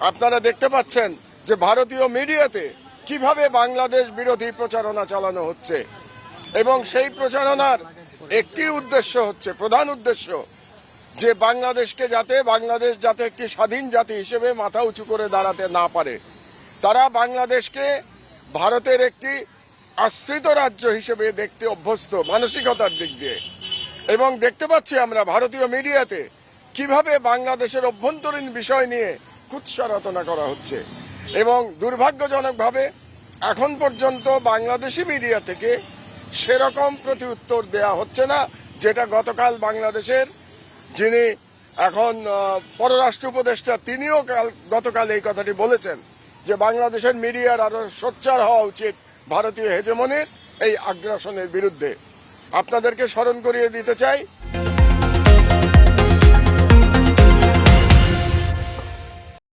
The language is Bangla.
আপনারা দেখতে পাচ্ছেন যে ভারতীয় মিডিয়াতে কীভাবে বাংলাদেশ বিরোধী প্রচারণা চালানো হচ্ছে। এবং সেই প্রচারণার একটি উদ্দেশ্য হচ্ছে, প্রধান উদ্দেশ্য, যে বাংলাদেশকে যাতে, বাংলাদেশ যাতে একটি স্বাধীন জাতি হিসেবে মাথা উঁচু করে দাঁড়াতে না পারে। তারা বাংলাদেশকে ভারতের একটি আশ্রিত রাজ্য হিসেবে দেখতে অভ্যস্ত মানসিকতার দিক দিয়ে। এবং দেখতে পাচ্ছি আমরা ভারতীয় মিডিয়াতে কীভাবে বাংলাদেশের অভ্যন্তরীণ বিষয় নিয়ে কুৎসা রচনা করা হচ্ছে। এবং দুর্ভাগ্যজনকভাবে এখন পর্যন্ত বাংলাদেশি মিডিয়া থেকে সেরকম প্রতি উত্তর দেয়া হচ্ছে না, যেটা গতকাল বাংলাদেশের যিনি এখন পররাষ্ট্র উপদেষ্টা, তিনিও কাল, গতকাল এই কথাটি বলেছেন যে বাংলাদেশের মিডিয়ার আরও সোচ্চার হওয়া উচিত ভারতীয় হেজেমনির এই আগ্রাসনের বিরুদ্ধে। আপনাদেরকে স্মরণ করিয়ে দিতে চাই